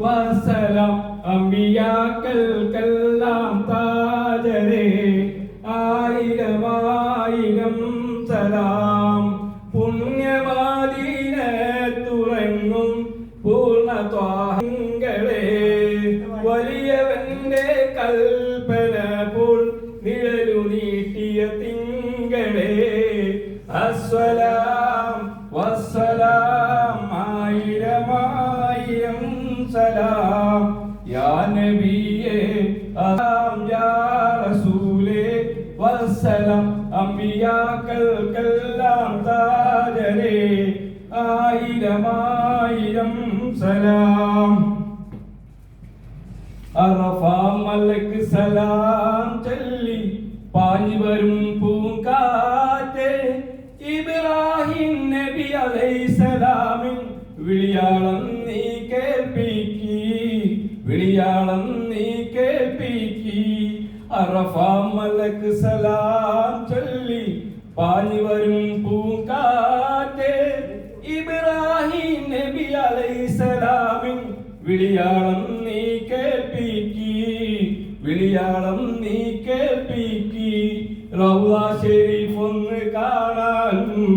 വസലാം അമ്പിയാക്കൾക്കെല്ലാം താജരേ ആയിരമായിരം സലാം. പുണ്യമാദീന തുറങ്ങും പൂർണത്വാഹങ്ങളെ വലിയവന്റെ കൽപ്പന പോൽ നിഴലു നീട്ടിയ തിങ്കളെ സലാം. യാ നബിയേ അലാം യാ റസൂലേ വസ്സലാം. അമ്പിയാക്കൾക്കെല്ലാം താജരേ ആയിരമായിരം സലാം. അറഫാമലക്ക് സലാം ചൊല്ലി പാഞ്ഞു വരും പൂങ്കാറ്റ്. ഇബ്രാഹിം നബി അലൈസലാമിൻ വിളിയാളം വിളിയാളം നീ കേൾപ്പിക്കി. അറഫാമലക്ക് സലാം ചൊല്ലി. പാഞ്ഞു വരും പൂങ്കാറ്റ്. ഇബ്രാഹിം നബി അലൈസലാമിൻ വിളിയാളം നീ കേൾപ്പിക്കി. വിളിയാളം നീ കേൾപ്പിക്കി. റൗള ഷെരീഫ് ഒന്ന് കാണാനും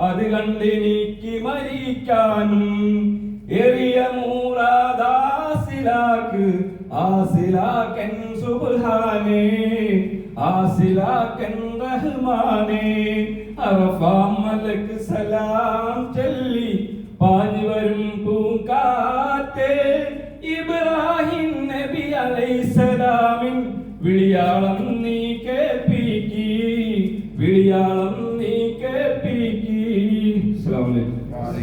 അത് കണ്ടെനിക്ക് മരിക്കാനും. എറിയ ആസിലാക്ക് ആസിലാക്കൻ സുബ്ഹാനേ ആസിലാക്കൻ റഹ്മാനേ അറഫാം മലക് സലാം ചൊല്ലി പാഞ്ഞു വരും പൂങ്കാറ്റേ. ഇബ്രാഹിം നബി അലൈസലാമിൻ വിളിയാളം നീ കേൾപ്പിക്കി വിളിയാളം നീ കേൾപ്പിക്കി. അസ്സലാമു അലൈക്കും.